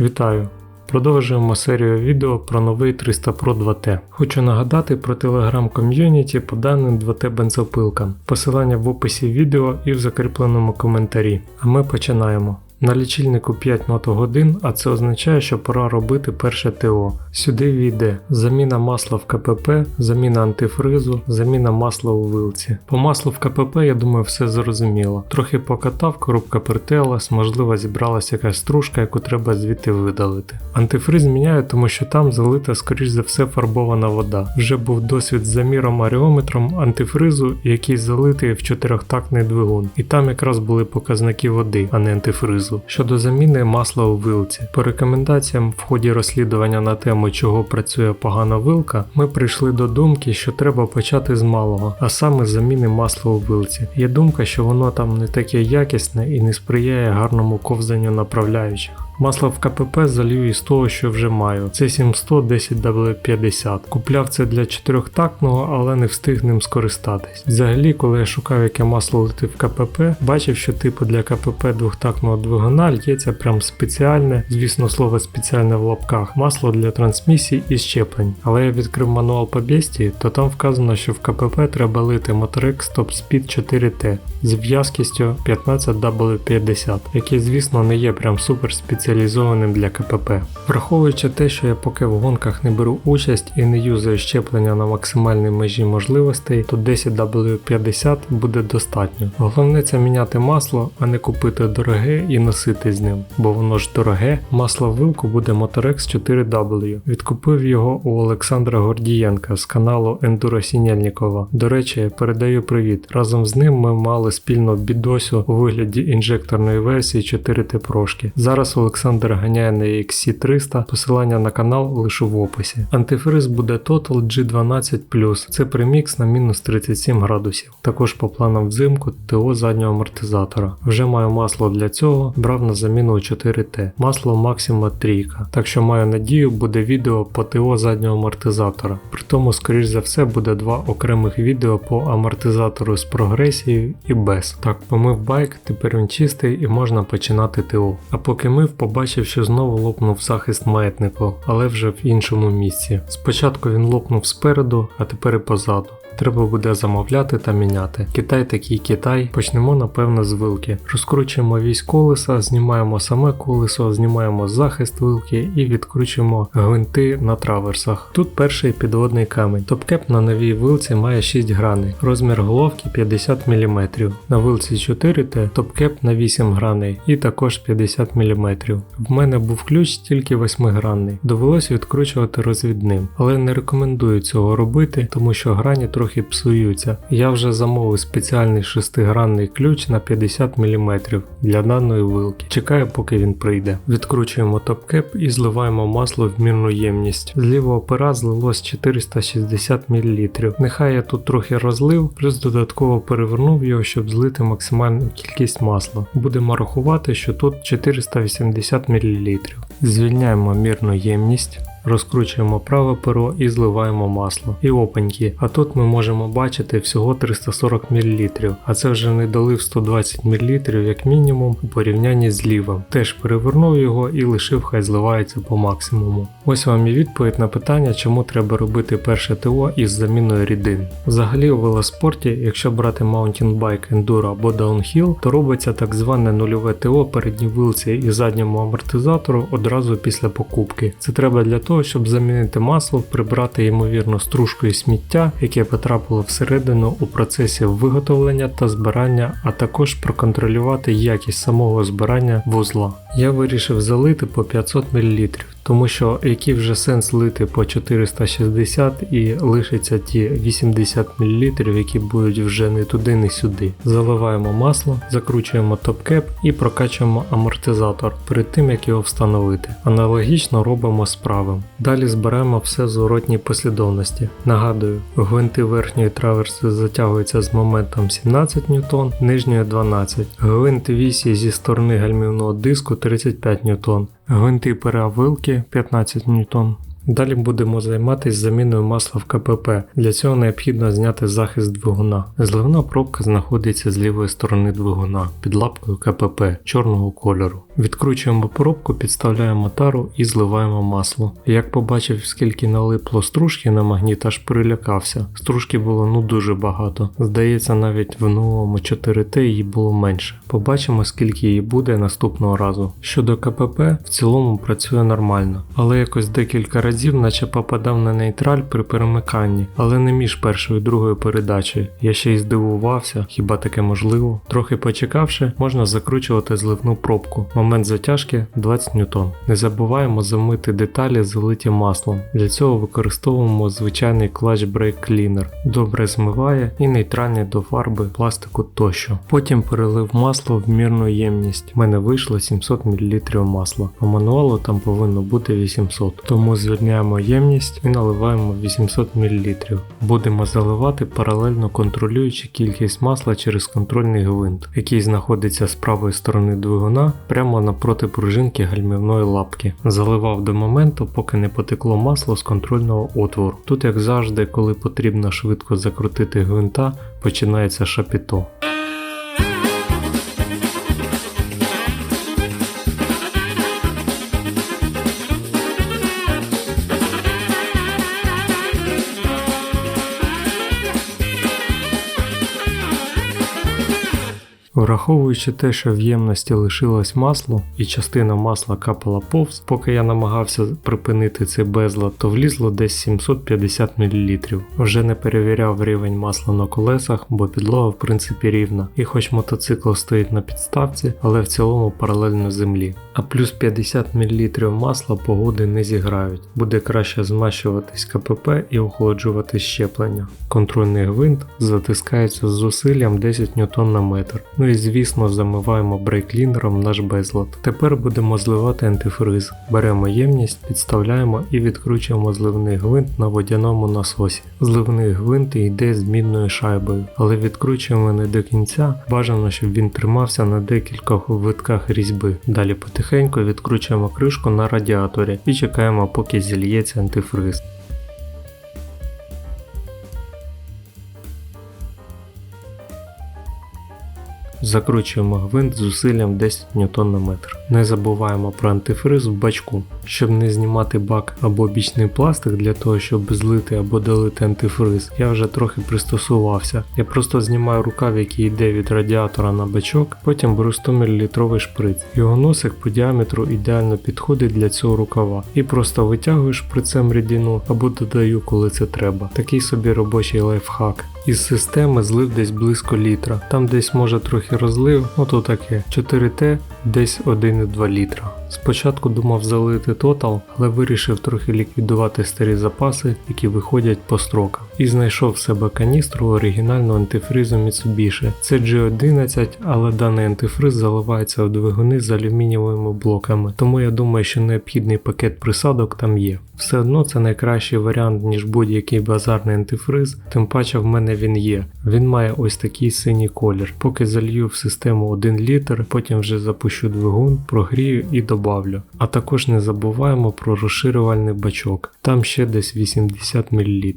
Вітаю! Продовжуємо серію відео про новий 300 Pro 2T. Хочу нагадати про телеграм-ком'юніті по даним 2T бензопилкам. Посилання в описі відео і в закріпленому коментарі. А ми починаємо. На лічильнику 5 мотогодин, а це означає, що пора робити перше ТО. Сюди війде заміна масла в КПП, заміна антифризу, заміна масла у вилці. По маслу в КПП, я думаю, все зрозуміло. Трохи покатав, коробка притерлась, можливо, зібралася якась стружка, яку треба звідти видалити. Антифриз міняю, тому що там залита, скоріш за все, фарбована вода. Вже був досвід з заміром аріометром антифризу, який залитий в чотирьохтактний двигун. І там якраз були показники води, а не антифризу. Щодо заміни масла у вилці. По рекомендаціям в ході розслідування на тему, чого працює погана вилка, ми прийшли до думки, що треба почати з малого, а саме з заміни масла у вилці. Є думка, що воно там не таке якісне і не сприяє гарному ковзанню направляючих. Масло в КПП залью із того, що вже маю. Це 700 10W50. Купляв це для чотирьохтактного, але не встиг ним скористатись. Взагалі, коли я шукав, яке масло лити в КПП, бачив, що типу для КПП двохтактного двигуна лється прям спеціальне, звісно, слово спеціальне в лапках, масло для трансмісій і щеплень. Але я відкрив мануал по бєсті, то там вказано, що в КПП треба лити Motorex Top Speed 4T з в'язкістю 15W50, який, звісно, не є прям супер спеціалізованим для КПП. Враховуючи те, що я поки в гонках не беру участь і не юзаю щеплення на максимальній межі можливостей, то 10W50 буде достатньо. Головне це міняти масло, а не купити дороге і носити з ним, бо воно ж дороге. Масло в вилку буде Motorex 4W. Відкупив його у Олександра Гордієнка з каналу Ендуро Сінєльнікова. До речі, передаю привіт. Разом з ним ми мали спільну бідосю у вигляді інжекторної версії 4T прошки. Зараз Олександр ганяє на XC300, посилання на канал лише в описі. Антифриз буде Total G12 це примікс на мінус 37 градусів. Також по планам взимку ТО заднього амортизатора. Вже маю масло для цього, брав на заміну 4T. Масло Maxima трійка. Так що маю надію, буде відео по ТО заднього амортизатора. При тому, скоріш за все, буде два окремих відео по амортизатору з прогресією і без. Так, помив байк, тепер він чистий і можна починати ТО. А поки мив, побачив, що знову лопнув захист маятнику, але вже в іншому місці. Спочатку він лопнув спереду, а тепер і позаду. Треба буде замовляти та міняти. Китай такий Китай. Почнемо напевно з вилки. Розкручуємо вісь колеса, знімаємо саме колесо, знімаємо захист вилки і відкручуємо гвинти на траверсах. Тут перший підводний камінь. Топкеп на новій вилці має 6 граней. Розмір головки 50 мм. На вилці 4Т топкеп на 8 граней і також 50 мм. В мене був ключ тільки 8-гранний. Довелося відкручувати розвідним, але не рекомендую цього робити, тому що грані трохи трохи псуються. Я вже замовив спеціальний шестигранний ключ на 50 мм для даної вилки. Чекаю, поки він прийде. Відкручуємо топкеп і зливаємо масло в мірну ємність. З лівого пера злилось 460 мл. Нехай я тут трохи розлив, плюс додатково перевернув його, щоб злити максимальну кількість масла. Будемо рахувати, що тут 480 мл. Звільняємо мірну ємність. Розкручуємо праве перо і зливаємо масло. І опаньки. А тут ми можемо бачити всього 340 мл, а це вже не долив 120 мл як мінімум у порівнянні з лівим. Теж перевернув його і лишив, хай зливається по максимуму. Ось вам і відповідь на питання, чому треба робити перше ТО із заміною рідин. Взагалі у велоспорті, якщо брати Mountain Bike, Enduro або Downhill, то робиться так зване нульове ТО передній вилці і задньому амортизатору одразу після покупки. Це треба для того, щоб замінити масло, прибрати ймовірно стружку і сміття, яке потрапило всередину у процесі виготовлення та збирання, а також проконтролювати якість самого збирання вузла. Я вирішив залити по 500 мл, тому що який вже сенс лити по 460 і лишиться ті 80 мл, які будуть вже не туди, не сюди. Заливаємо масло, закручуємо топкеп і прокачуємо амортизатор перед тим як його встановити. Аналогічно робимо з Далі зберемо все в зворотній послідовності. Нагадую, гвинти верхньої траверси затягуються з моментом 17 Н, нижньої 12. Гвинт вісі зі сторони гальмівного диску 35 Н. Гвинти пера вилки 15 Н. Далі будемо займатися заміною масла в КПП. Для цього необхідно зняти захист двигуна. Зливна пробка знаходиться з лівої сторони двигуна під лапкою КПП чорного кольору. Відкручуємо пробку, підставляємо тару і зливаємо масло. Як побачив, скільки налипло стружки на магніт, аж прилякався. Стружки було ну дуже багато. Здається, навіть в новому 4Т її було менше. Побачимо, скільки її буде наступного разу. Щодо КПП, в цілому працює нормально, але якось декілька разів, наче попадав на нейтраль при перемиканні, але не між першою і другою передачею. Я ще й здивувався, хіба таке можливо. Трохи почекавши, можна закручувати зливну пробку. Момент затяжки 20 ньютон. Не забуваємо замити деталі залиті маслом. Для цього використовуємо звичайний клатч Brake Cleaner. Добре змиває і нейтральний до фарби, пластику тощо. Потім перелив масло в мірну ємність. У мене вийшло 700 мл масла. По мануалу там повинно бути 800. Тому звільняємо ємність і наливаємо 800 мл. Будемо заливати паралельно контролюючи кількість масла через контрольний гвинт, який знаходиться з правої сторони двигуна прямо напроти пружинки гальмівної лапки. Заливав до моменту, поки не потекло масло з контрольного отвору. Тут, як завжди, коли потрібно швидко закрутити гвинта, починається шапіто. Враховуючи те, що в ємності лишилось масло і частина масла капала повз, поки я намагався припинити цей безлад, то влізло десь 750 мл. Вже не перевіряв рівень масла на колесах, бо підлога в принципі рівна, і хоч мотоцикл стоїть на підставці, але в цілому паралельно землі. А плюс 50 мл масла погоди не зіграють, буде краще змащуватись КПП і охолоджувати щеплення. Контрольний гвинт затискається з зусиллям 10 Нм. Ну і звісно замиваємо брейклінером наш безлад. Тепер будемо зливати антифриз. Беремо ємність, підставляємо і відкручуємо зливний гвинт на водяному насосі. Зливний гвинт йде з мідною шайбою, але відкручуємо не до кінця, бажано, щоб він тримався на декількох витках різьби. Далі потихеньку відкручуємо кришку на радіаторі і чекаємо, поки зільється антифриз. Закручуємо гвинт зусиллям 10 Нм на метр. Не забуваємо про антифриз в бачку. Щоб не знімати бак або бічний пластик для того, щоб злити або долити антифриз, я вже трохи пристосувався. Я просто знімаю рукав, який йде від радіатора на бачок, потім беру 100 мл шприц. Його носик по діаметру ідеально підходить для цього рукава. І просто витягую шприцем рідину або додаю, коли це треба. Такий собі робочий лайфхак. Із системи злив десь близько літра. Там десь може трохи розлив, ото таке. 4Т десь 1,2 літра. Спочатку думав залити тотал, але вирішив трохи ліквідувати старі запаси, які виходять по строкам. І знайшов в себе каністру оригінального антифризу Mitsubishi. Це G11, але даний антифриз заливається в двигуни з алюмінієвими блоками, тому я думаю, що необхідний пакет присадок там є. Все одно це найкращий варіант, ніж будь-який базарний антифриз, тим паче в мене він є. Він має ось такий синій колір. Поки залью в систему 1 літр, потім вже запущу двигун, прогрію і добавлю. А також не забуваємо про розширювальний бачок, там ще десь 80 мл.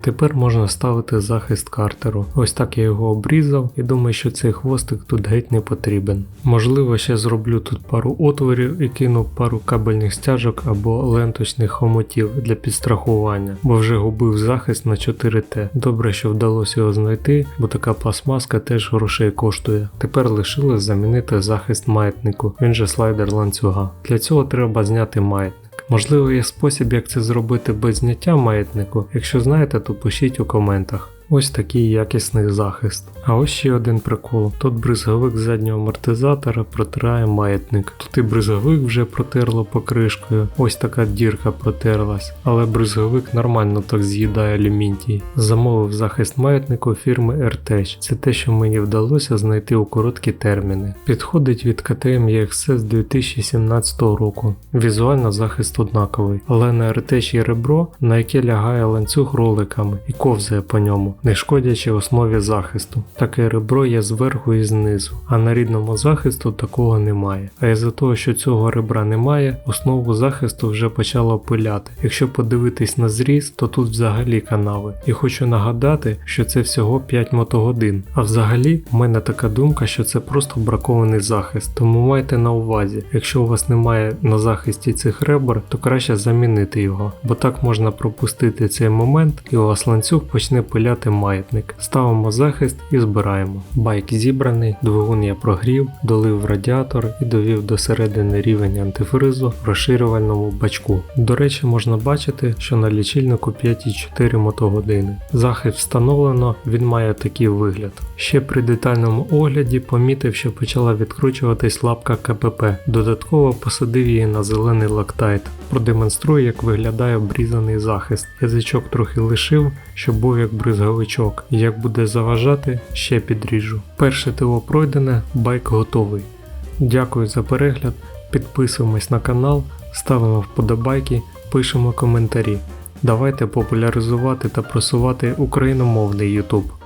Тепер можна ставити захист картеру. Ось так я його обрізав і думаю, що цей хвостик тут геть не потрібен. Можливо, ще зроблю тут пару отворів і кину пару кабельних стяжок або ленточних хомутів для підстрахування, бо вже губив захист на 4Т. Добре, що вдалося його знайти, бо така пластмаска теж грошей коштує. Тепер лишилось замінити захист маятнику, він же слайдер ланцюга. Для цього треба зняти маятник. Можливо, є спосіб, як це зробити без зняття маятнику. Якщо знаєте, то пишіть у коментах. Ось такий якісний захист. А ось ще один прикол. Тут бризговик заднього амортизатора протирає маятник. Тут і бризговик вже протерло покришкою, ось така дірка протерлась, але бризговик нормально так з'їдає алюмінтій. Замовив захист маятнику фірми AirTech. Це те, що мені вдалося знайти у короткі терміни. Підходить від KTM EXS 2017 року. Візуально захист однаковий, але на AirTech є ребро, на яке лягає ланцюг роликами і ковзає по ньому. Не шкодячи основі захисту. Таке ребро є зверху і знизу, а на рідному захисту такого немає. А із-за того, що цього ребра немає, основу захисту вже почало пиляти. Якщо подивитись на зріз, то тут взагалі канави. І хочу нагадати, що це всього 5 мотогодин. А взагалі, в мене така думка, що це просто бракований захист. Тому майте на увазі, якщо у вас немає на захисті цих ребер, то краще замінити його, бо так можна пропустити цей момент і у вас ланцюг почне пиляти маятник. Ставимо захист і збираємо. Байк зібраний, двигун я прогрів, долив в радіатор і довів до середини рівень антифризу в розширювальному бачку. До речі, можна бачити, що на лічильнику 5,4 мотогодини. Захист встановлено, він має такий вигляд. Ще при детальному огляді помітив, що почала відкручуватись лапка КПП. Додатково посадив її на зелений лактайт. Продемонструю, як виглядає обрізаний захист. Язичок трохи лишив, щоб був як бризговичок. І Як буде заважати, ще підріжу. Перше ТО пройдене, байк готовий. Дякую за перегляд, підписуємось на канал, ставимо вподобайки, пишемо коментарі. Давайте популяризувати та просувати україномовний YouTube.